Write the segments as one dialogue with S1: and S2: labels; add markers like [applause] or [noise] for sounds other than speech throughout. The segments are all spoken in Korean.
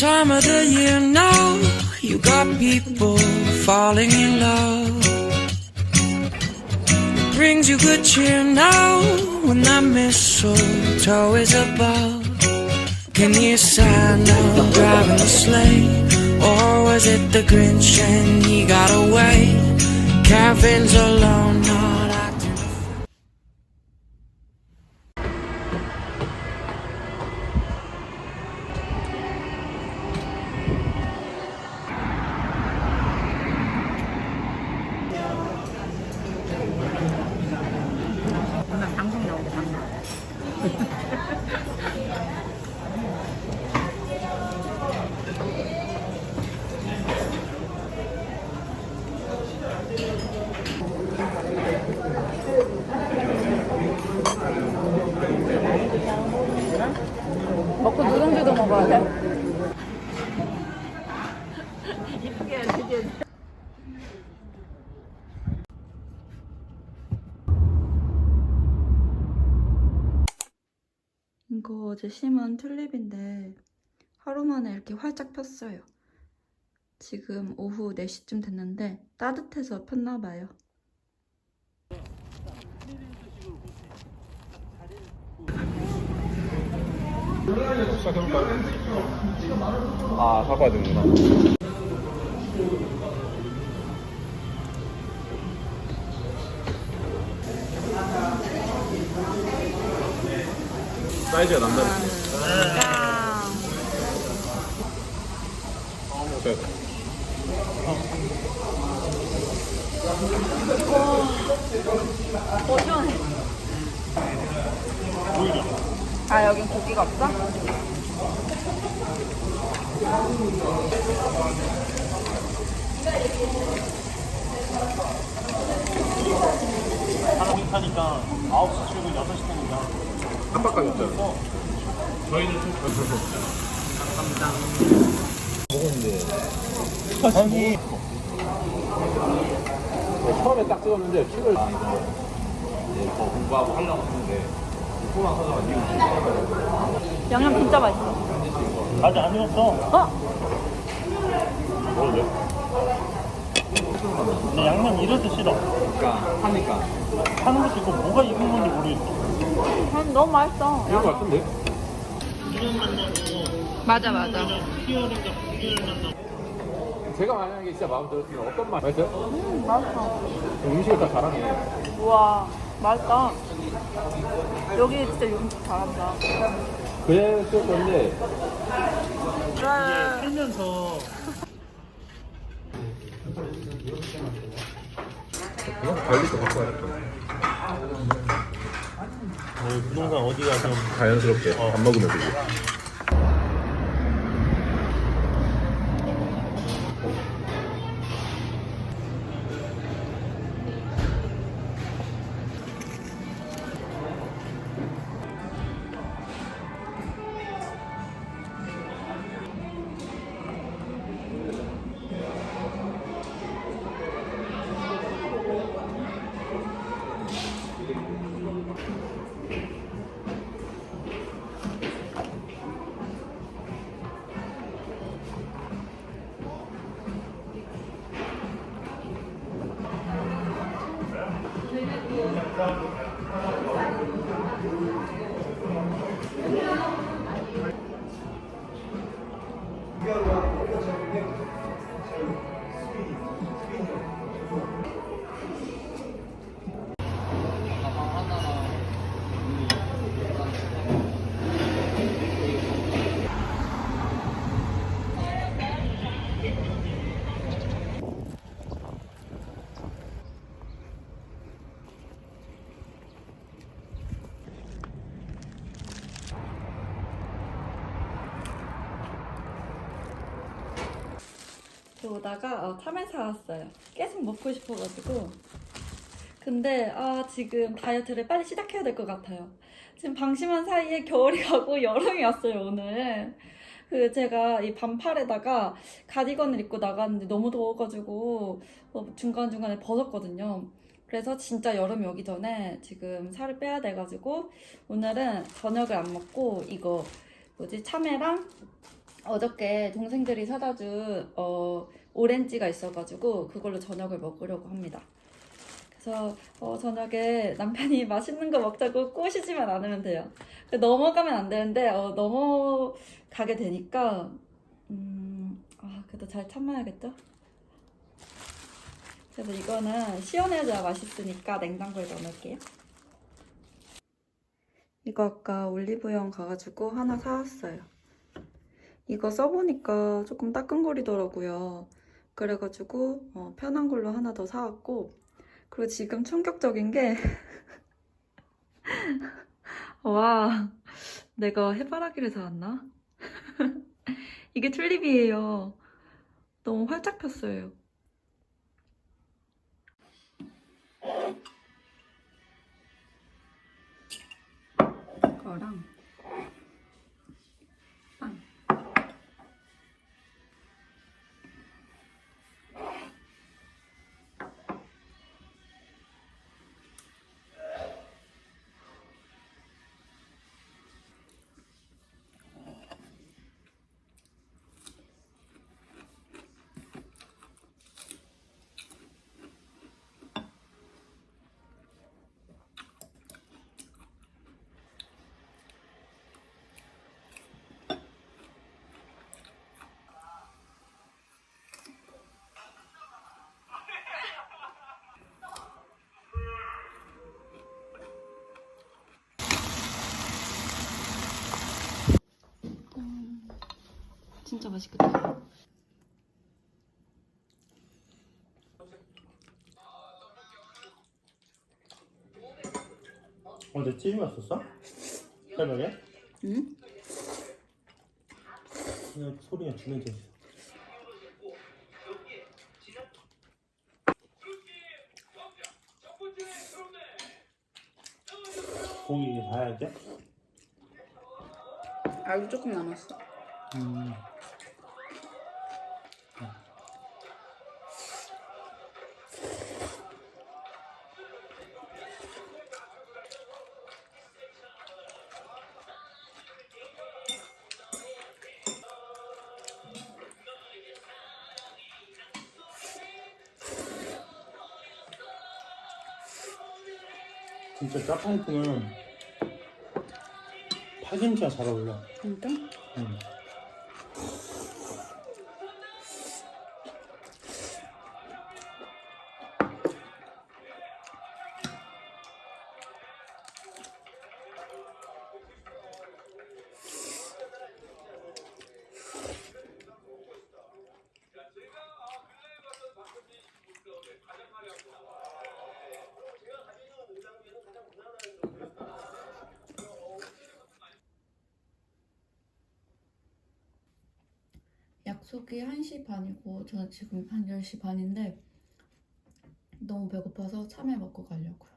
S1: time of the year now. You got people falling in love. It brings you good cheer now when that mistletoe is above. Can you Santa driving the sleigh? Or was it the Grinch and he got away? Caravans alone, not
S2: 해야지.
S3: 이거 어제 심은 튤립인데 하루 만에 이렇게 활짝 폈어요. 지금 오후 4시쯤 됐는데 따뜻해서 폈나 봐요.
S4: 아, 사과야 되는구나. 사이즈가 남다르네. 네.
S3: 아 여긴 고기가 없어?
S5: 타니까 9시 출근 6시 타니까
S4: 한 바퀴 없잖아.
S5: 저희는 좀
S4: 아니. 처음에 딱 찍었는데 킥을 아, 이거 이제 더 공부하고 하려고 했는데 코로나 터져가 미국
S3: 양념 진짜 맛있어.
S5: 아직 안 익었어
S3: 어?
S4: 먹을래?
S5: 근데 양념 이래도 싫어
S4: 그러니까 하니까
S5: 하는 것도 있고 뭐가 익은 건지 모르겠어
S3: 음, 너무 맛있어.
S4: 이런 거 같은데?
S3: 맞아 맞아.
S5: 6개월인가 9개월 만나
S4: 제가 만약에 진짜 마음에 들었으면 어떤 맛? 맛있어요?
S3: 음 맛있어.
S4: 음식을 다 잘하네.
S3: 우와 맛있다. 여기 진짜 음식 잘한다.
S4: 그랬을 건데
S5: 이제 살면서 [laughs]
S4: 이거 관리도 바꿔야겠다.
S5: 뭐 부동산 어디 가서
S4: 자연스럽게
S5: 어.
S4: 밥 먹으면 되지.
S3: 저 Thank you. 오다가 어, 참외 사왔어요. 계속 먹고 싶어가지고. 근데 아 지금 다이어트를 빨리 시작해야 될 것 같아요. 지금 방심한 사이에 겨울이 [laughs] 가고 여름이 왔어요 오늘. 그 제가 이 반팔에다가 가디건을 입고 나갔는데 너무 더워가지고 어, 중간 중간에 벗었거든요. 그래서 진짜 여름이 오기 전에 지금 살을 빼야 돼가지고 오늘은 저녁을 안 먹고 이거 뭐지 참외랑 어저께 동생들이 사다 준 어, 오렌지가 있어가지고 그걸로 저녁을 먹으려고 합니다. 그래서 어, 저녁에 남편이 [laughs] 맛있는 거 먹자고 꼬시지만 않으면 돼요. 넘어가면 안 되는데 어, 넘어가게 되니까 음, 아 그래도 잘 참아야겠죠? 그래서 이거는 시원해져야 맛있으니까 냉장고에 넣어놓을게요. 이거 아까 올리브영 가가지고 하나 사왔어요. 이거 써보니까 조금 따끔거리더라고요. 그래가지고 어, 편한 걸로 하나 더 사왔고 그리고 지금 충격적인 게 [laughs] 와, 내가 해바라기를 사왔나? [laughs] 이게 튤립이에요. 너무 활짝 폈어요. 거랑 진짜 맛있겠다.
S5: 어제 찜이 왔었어? 새벽에?
S3: 응?
S5: 그냥 소리가 진해져 있어. 고기 이제 다 해야 돼?
S2: 알도 조금 남았어.
S5: 음. 짜파게티는 파김치가 잘 어울려.
S2: 진짜?
S5: 응.
S3: 약속이 1시 반이고 저는 지금 한 10시 반인데 너무 배고파서 참외 먹고 가려고요.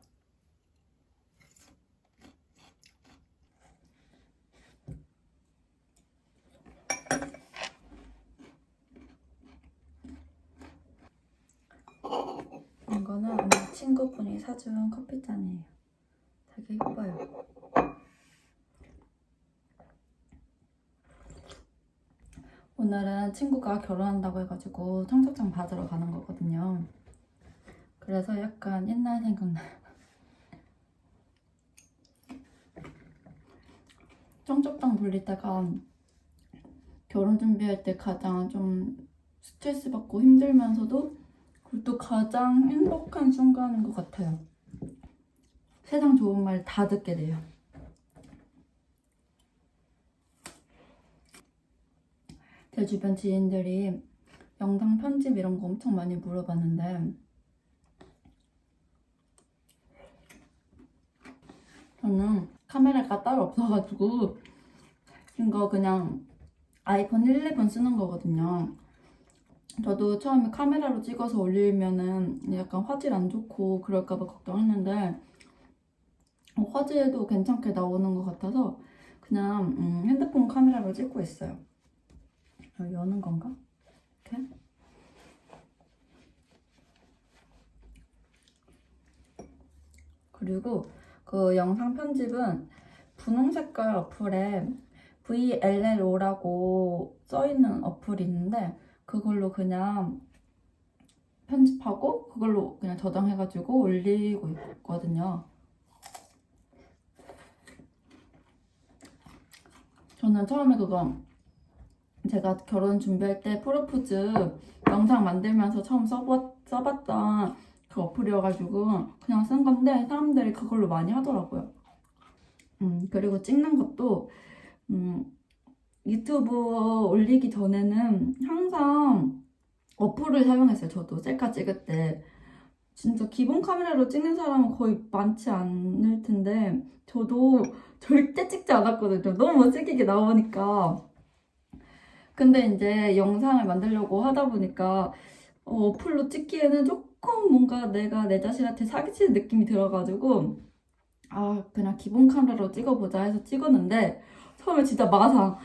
S3: 이거는 친구분이 사준 커피잔이에요. 되게 예뻐요. 오늘은 친구가 결혼한다고 해가지고 청첩장 받으러 가는 거거든요. 그래서 약간 옛날 생각나요. [laughs] 청첩장 돌릴 때가 결혼 준비할 때 가장 좀 스트레스 받고 힘들면서도 그리고 또 가장 행복한 순간인 것 같아요. 세상 좋은 말 다 듣게 돼요. 제 주변 지인들이 영상 편집 이런 거 엄청 많이 물어봤는데 저는 카메라가 따로 없어가지고 이거 그냥 아이폰 11 쓰는 거거든요. 저도 처음에 카메라로 찍어서 올리면은 약간 화질 안 좋고 그럴까봐 걱정했는데 어, 화질도 괜찮게 나오는 것 같아서 그냥 음, 핸드폰 카메라로 찍고 있어요. 아, 여는 건가? 이렇게? 그리고 그 영상 편집은 분홍 색깔 어플에 VLLO라고 써있는 어플이 있는데 그걸로 그냥 편집하고 그걸로 그냥 저장해가지고 올리고 있거든요. 저는 처음에 그거 제가 결혼 준비할 때 프로포즈 영상 만들면서 처음 써봤, 써봤던 그 어플이어가지고 그냥 쓴 건데 사람들이 그걸로 많이 하더라고요. 음, 그리고 찍는 것도 음, 유튜브 올리기 전에는 항상 어플을 사용했어요. 저도 셀카 찍을 때. 진짜 기본 카메라로 찍는 사람은 거의 많지 않을 텐데 저도 절대 찍지 않았거든요. 너무 못생기게 나오니까. 근데 이제 영상을 만들려고 하다 보니까 어, 어플로 찍기에는 조금 뭔가 내가 내 자신한테 사기치는 느낌이 들어가지고 아 그냥 기본 카메라로 찍어보자 해서 찍었는데 처음에 진짜 마상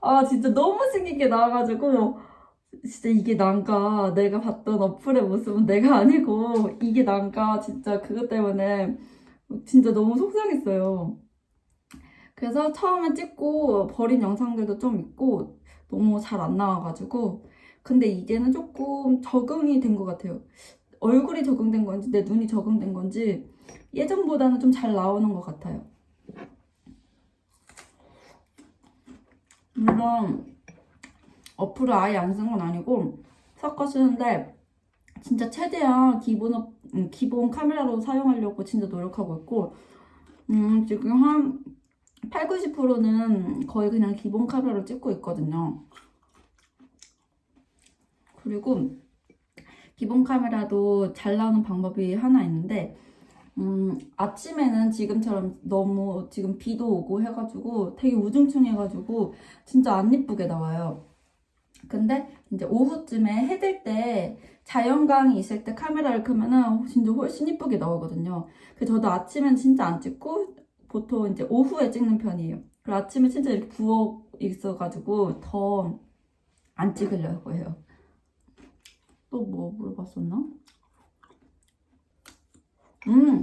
S3: 아 진짜 너무 생기게 나와가지고 진짜 이게 난가. 내가 봤던 어플의 모습은 내가 아니고 이게 난가. 진짜 그것 때문에 진짜 너무 속상했어요. 그래서 처음에 찍고 버린 영상들도 좀 있고 너무 잘 안 나와가지고. 근데 이제는 조금 적응이 된 것 같아요. 얼굴이 적응된 건지 내 눈이 적응된 건지 예전보다는 좀 잘 나오는 것 같아요. 물론 어플을 아예 안 쓴 건 아니고 섞어 쓰는데 진짜 최대한 기본 어- 음, 기본 카메라로 사용하려고 진짜 노력하고 있고 음, 지금 한 8, 90%는 거의 그냥 기본 카메라로 찍고 있거든요. 그리고 기본 카메라도 잘 나오는 방법이 하나 있는데 음, 아침에는 지금처럼 너무 지금 비도 오고 해가지고 되게 우중충해가지고 진짜 안 예쁘게 나와요. 근데 이제 오후쯤에 해들때 자연광이 있을 때 카메라를 켜면은 진짜 훨씬 이쁘게 나오거든요. 그래서 저도 아침엔 진짜 안 찍고 보통 이제 오후에 찍는 편이에요. 그리고 아침에 진짜 이렇게 부어 있어가지고 더 안 찍으려고 해요. 또 뭐 물어봤었나? 음!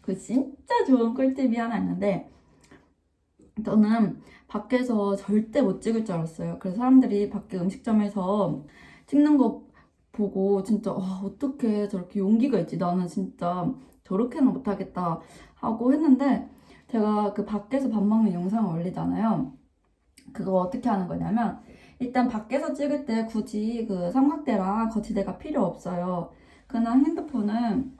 S3: 그 진짜 좋은 꿀팁이 하나 있는데 저는 밖에서 절대 못 찍을 줄 알았어요. 그래서 사람들이 밖에 음식점에서 찍는 거 보고 진짜 와, 어떻게 저렇게 용기가 있지? 나는 진짜 저렇게는 못하겠다 하고 했는데 제가 그 밖에서 밥 먹는 영상을 올리잖아요. 그거 어떻게 하는 거냐면 일단 밖에서 찍을 때 굳이 그 삼각대랑 거치대가 필요 없어요. 그냥 핸드폰은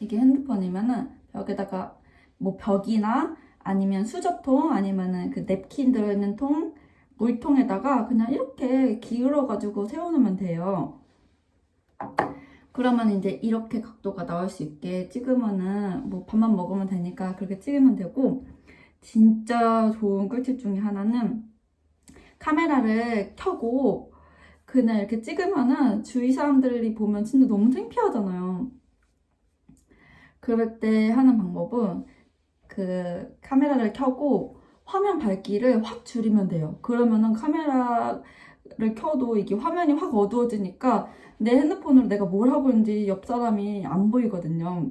S3: 이게 핸드폰이면은 여기다가 뭐 벽이나 아니면 수저통 아니면은 그 냅킨 들어있는 통 물통에다가 그냥 이렇게 기울여가지고 세워놓으면 돼요. 그러면 이제 이렇게 각도가 나올 수 있게 찍으면은 뭐 밥만 먹으면 되니까 그렇게 찍으면 되고 진짜 좋은 꿀팁 중에 하나는 카메라를 켜고 그냥 이렇게 찍으면은 주위 사람들이 보면 진짜 너무 창피하잖아요. 그럴 때 하는 방법은 그 카메라를 켜고 화면 밝기를 확 줄이면 돼요. 그러면은 카메라 를 켜도 이게 화면이 확 어두워지니까 내 핸드폰으로 내가 뭘 하고 있는지 옆 사람이 안 보이거든요.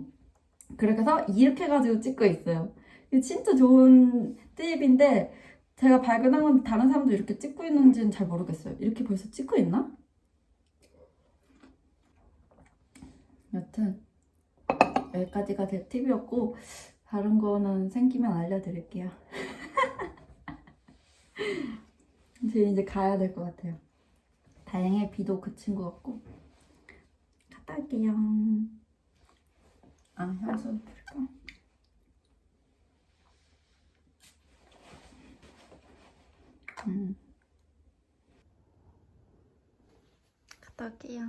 S3: 그래서 이렇게 해가지고 찍고 있어요. 진짜 좋은 팁인데 제가 발견한 건데 다른 사람도 이렇게 찍고 있는지는 잘 모르겠어요. 이렇게 벌써 찍고 있나? 여튼 여기까지가 제 팁이었고 다른 거는 생기면 알려드릴게요. [laughs] 이제 이제 가야 될 것 같아요. 다행히 비도 그친 것 같고 갔다 올게요. 아 향수 뿌릴까? 음. 갔다 올게요.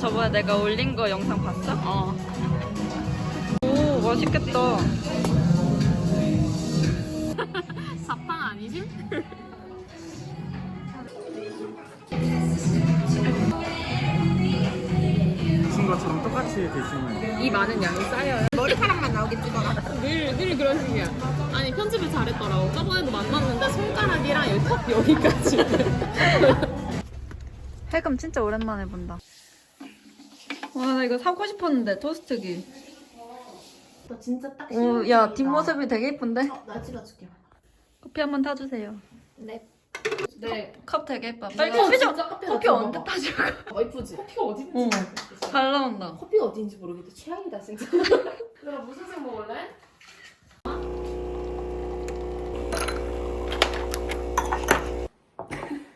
S3: 저번에 내가 올린 거 영상 봤어? 어. 오, 맛있겠다.
S2: 사탕 [laughs] 아니지?
S5: 드신 것처럼 똑같이 드시면
S2: 이 많은 양이 쌓여요. 머리카락만
S3: 여기 찍어라.
S2: 늘, 늘 그런 식이야. 아니, 편집을 잘했더라고. 저번에도 만났는데 손가락이랑 여기 컵 여기까지. [laughs]
S3: 해금 진짜 오랜만에 본다. 와, 나 이거 사고 싶었는데, 토스트기.
S2: 너 진짜 딱
S3: 오, 야, 뒷모습이 되게 예쁜데?
S2: 나 찍어줄게.
S3: 커피 한번 타주세요.
S2: 네. 네.
S3: 컵 되게 예뻐.
S2: 이거
S3: 빨리 커피 좀!
S2: 진짜 커피
S3: 커피 언제. 타줄 거야?
S2: 어, 이쁘지? 커피가 어딘지
S3: 어. 잘 나온다.
S2: 커피가 어딘지 모르겠다. 최악이다, 진짜. [laughs] 그럼 무슨 색 먹을래?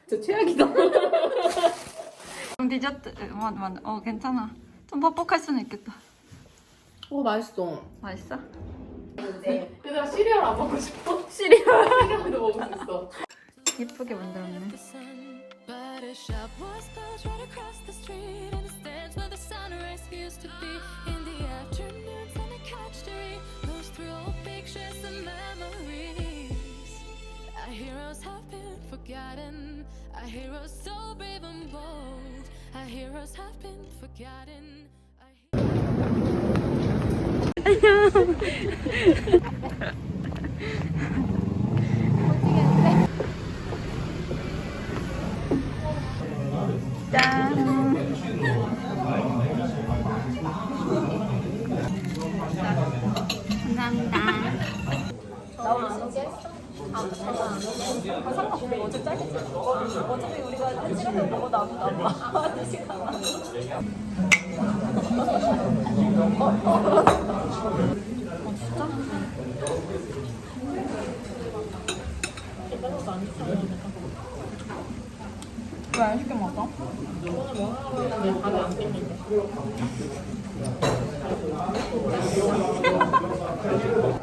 S2: 진짜 최악이다.
S3: 그럼 디저트, 맞아, 맞아. 어, 괜찮아. 좀 뻑뻑할 수는 있겠다.
S2: 오, 맛있어.
S3: 맛있어?
S2: 얘들아, 시리얼 안 먹고 싶어? [laughs] 시리얼? 시리얼도 먹을 수 있어.
S3: 예쁘게 만들었네.
S6: Right across the street, and stands where the sunrise used to be. In the afternoons, on the couch to read those through old pictures and memories. Our heroes have been forgotten. Our heroes so brave and bold. Our heroes have been forgotten. Our
S3: 짠! 왜안 시켜 먹어?
S6: I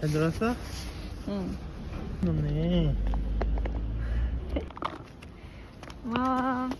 S5: 잘 들었어?
S3: 응.
S5: 놀네.
S3: 와.